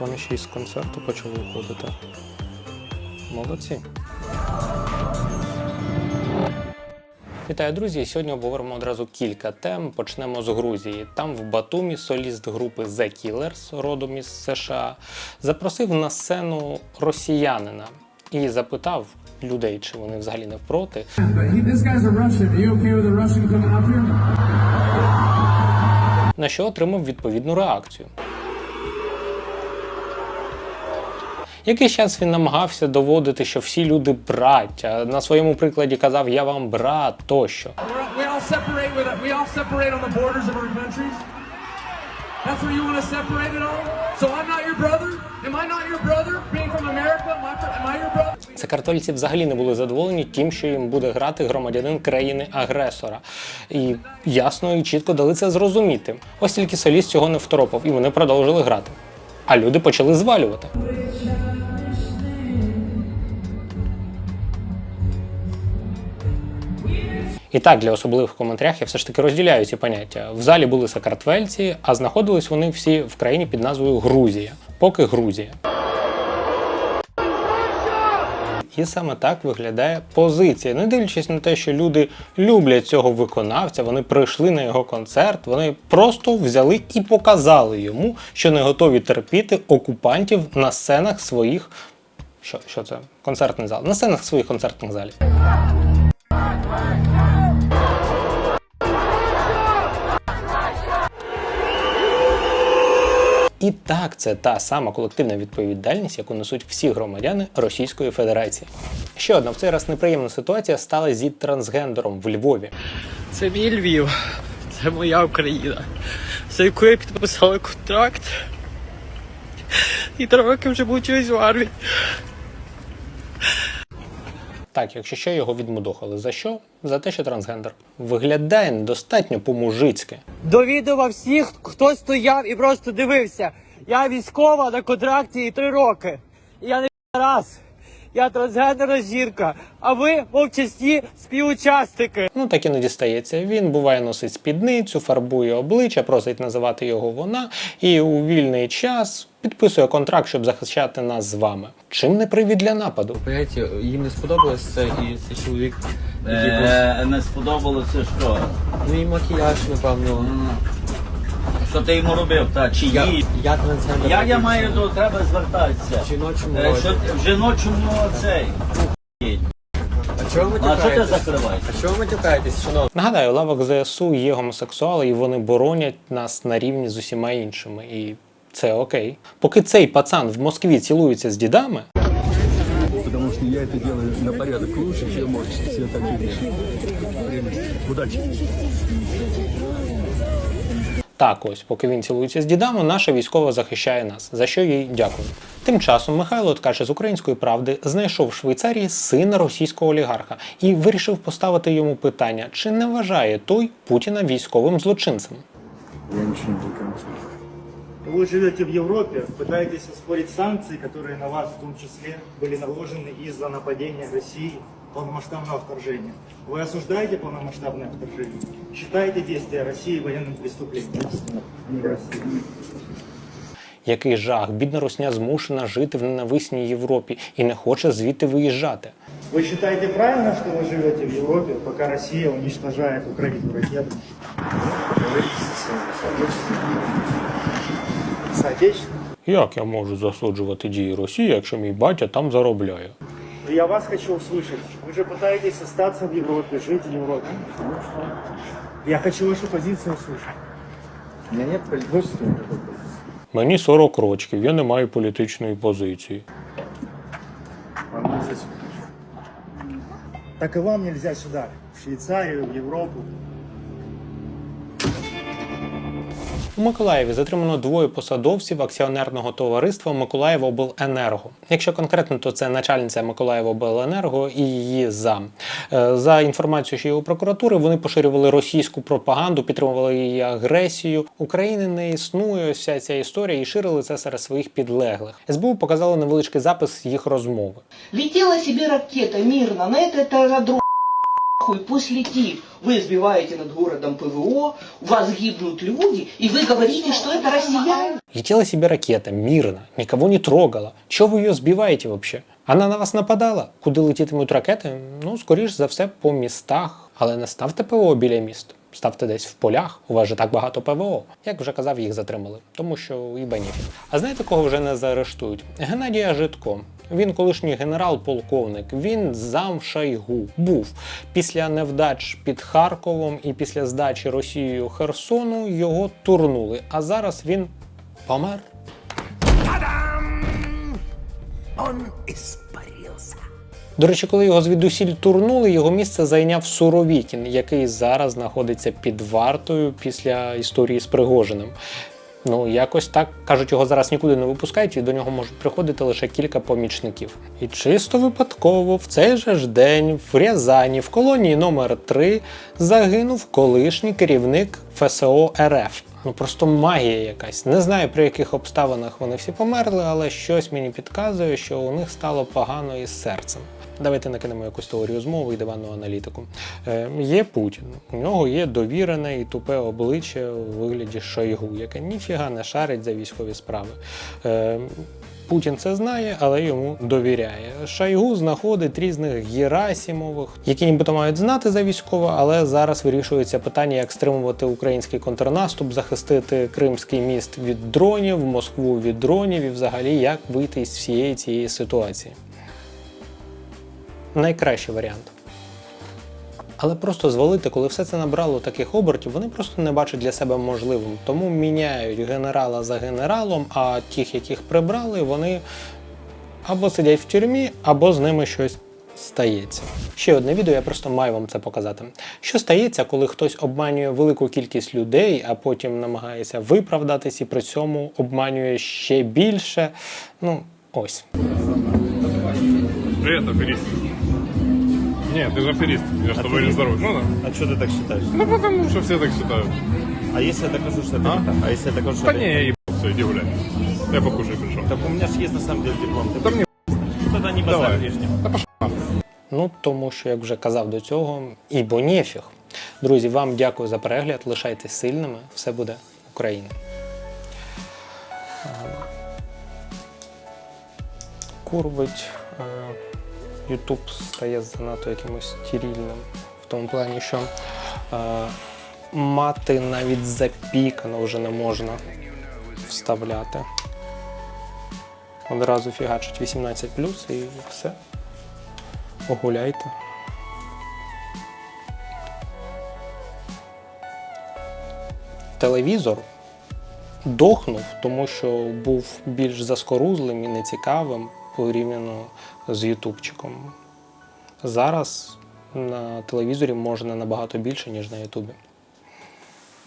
вони ще й з концерту почали виходити. Молодці. Вітаю, друзі! Сьогодні обговоримо одразу кілька тем. Почнемо з Грузії. Там в Батумі соліст групи The Killers, родом із США, запросив на сцену росіянина і запитав людей, чи вони взагалі не впроти. На що отримав відповідну реакцію. Якийсь час він намагався доводити, що всі люди браття. На своєму прикладі казав Я вам брат тощо. That's where you want to separate it all. So I'm not your brother. Am I not your brother? Being from America, am I, am I your brother? Сакартольці взагалі не були задоволені тим, що їм буде грати громадянин країни-агресора. І ясно і чітко дали це зрозуміти. Ось тільки соліст цього не второпав, і вони продовжили грати. А люди почали звалювати. І так, для особливих коментарях я все ж таки розділяю ці поняття. В залі були сакартвельці, а знаходились вони всі в країні під назвою Грузія, поки Грузія. І саме так виглядає позиція. Не дивлячись на те, що люди люблять цього виконавця, вони прийшли на його концерт, вони просто взяли і показали йому, що не готові терпіти окупантів на сценах своїх. Що, що це? Концертний зал? На сценах своїх концертних залів. І так, це та сама колективна відповідальність, яку несуть всі громадяни Російської Федерації. Ще одна в цей раз неприємна ситуація стала зі трансгендером в Львові. Це мій Львів, це моя Україна, за яку я підписала контракт. І три роки вже мучусь в армії. Так, якщо ще його відмудохали. За що? За те, що трансгендер виглядає недостатньо по-мужицьки. Довідував всіх, хто стояв і просто дивився. Я військова на контракті і три роки. І я не раз. Я трансгендерна жінка, а ви мовчасті співучасники. Ну так і не дістається. Він буває носить спідницю, фарбує обличчя, просить називати його вона, і у вільний час підписує контракт, щоб захищати нас з вами. Чим не привід для нападу? Поняття, їм не сподобалось це, і цей чоловік. Е, не сподобалося що? Ну і макіяж, напевно. Що ти йому робив? Та, чи Я, їй? я трансгендер. Як я маю до тебе звертатися? В жіночому Е, роді. що ти- в жіночому цей. А чого ви А що ти матюкаєтесь? закриваєш? А чого ви матюкаєтесь, шановні? Нагадаю, лавок ЗСУ є гомосексуали, і вони боронять нас на рівні з усіма іншими. І це окей. Поки цей пацан в Москві цілується з дідами, потому что я это делаю на порядок лучше, чем вот все такие. Удачи! Так ось, поки він цілується з дідами, наша військова захищає нас, за що їй дякую. Тим часом Михайло Ткача з української правди знайшов в Швейцарії сина російського олігарха і вирішив поставити йому питання, чи не вважає той Путіна військовим злочинцем. Я ничего не буду Вы живете в Европе, пытаетесь оспорить санкции, которые на вас в том числе были наложены из-за нападения России, полномасштабного вторжения. Вы осуждаете полномасштабное вторжение? Считаете действия России военным преступлением? Не России. Який жах, бідна русня змушена жити в ненависній Європі і не хоче звідти виїжджати. Вы считаете правильно, что вы живете в Европе, пока Россия уничтожает Украину ракетами? Соотечественников? Як я можу засуджувати дії Росії, якщо мій батя там заробляє? Ну, Я вас хочу услышать. Вы же пытаетесь остаться в Европе, жить в Европе. Я хочу вашу позицию услышать. У меня нет политической Мені 40 років, я не маю політичної позиції. Так и вам нельзя сюда, в Швейцарию, в Европу. У Миколаєві затримано двоє посадовців акціонерного товариства Миколаївобленерго. Якщо конкретно, то це начальниця Миколаївобленерго і її зам. Е, За інформацією й у прокуратури, вони поширювали російську пропаганду, підтримували її агресію. України не існує вся ця історія і ширили це серед своїх підлеглих. СБУ показали невеличкий запис їх розмови. Летела себе ракета мирно на этот аэродром нахуй пусть летит. Вы сбиваете над городом ПВО, у вас гибнут люди, и вы говорите, что это россияне. Летела себе ракета, мирно, никого не трогала. Чего вы ее сбиваете вообще? Она на вас нападала? Куди летітимуть ракети? Ну, скоріш за все, по містах. Але не ставте ПВО біля міст. Ставте десь в полях, у вас же так багато ПВО. Як вже казав, їх затримали, тому що і беніфіт. А знаєте, кого вже не заарештують? Геннадія Житко. Він колишній генерал-полковник, він зам Шайгу був. Після невдач під Харковом і після здачі Росією Херсону його турнули. А зараз він помер. До речі, коли його звідусіль турнули, його місце зайняв Суровікін, який зараз знаходиться під вартою після історії з Пригожиним. Ну, якось так кажуть, його зараз нікуди не випускають, і до нього можуть приходити лише кілька помічників. І чисто випадково в цей же ж день в Рязані, в колонії номер 3 загинув колишній керівник ФСО РФ. Ну просто магія якась. Не знаю при яких обставинах вони всі померли, але щось мені підказує, що у них стало погано із серцем. Давайте накинемо якусь теорію змови і диванну аналітику. Е, є Путін, у нього є довірене і тупе обличчя у вигляді Шойгу, яке ніфіга не шарить за військові справи. Е, Путін це знає, але йому довіряє. Шойгу знаходить різних Герасімових, які нібито мають знати за військово, але зараз вирішується питання, як стримувати український контрнаступ, захистити Кримський міст від дронів, Москву від дронів і взагалі як вийти із всієї цієї ситуації. Найкращий варіант. Але просто звалити, коли все це набрало таких обертів, вони просто не бачать для себе можливим. Тому міняють генерала за генералом, а тих, яких прибрали, вони або сидять в тюрмі, або з ними щось стається. Ще одне відео, я просто маю вам це показати. Що стається, коли хтось обманює велику кількість людей, а потім намагається виправдатись і при цьому обманює ще більше. Ну, ось. Привет, аферист. Нет, ты же аферист. Я что, были здоровый. Ну да. А что ты так считаешь? Ну потому что все так считают. А если я докажу, что это А? не так? А если я докажу, что Да это не, не я ебал, все, иди гуляй. Я покушать пришел. так? Так у меня же есть на самом деле диплом. Ты Да мне Ну, тогда не Давай. базар лишнего. Да пошел Ну, тому що, як вже казав до цього, і бо нефіг. Друзі, вам дякую за перегляд. Лишайтесь сильними. Все буде Україна. Е, Ютуб стає занадто якимось стерільним. В тому плані, що е, мати навіть запікано вже не можна вставляти. Одразу фігачить 18 і все. Погуляйте. Телевізор дохнув, тому що був більш заскорузлим і нецікавим порівняно з Ютубчиком. Зараз на телевізорі можна набагато більше, ніж на Ютубі.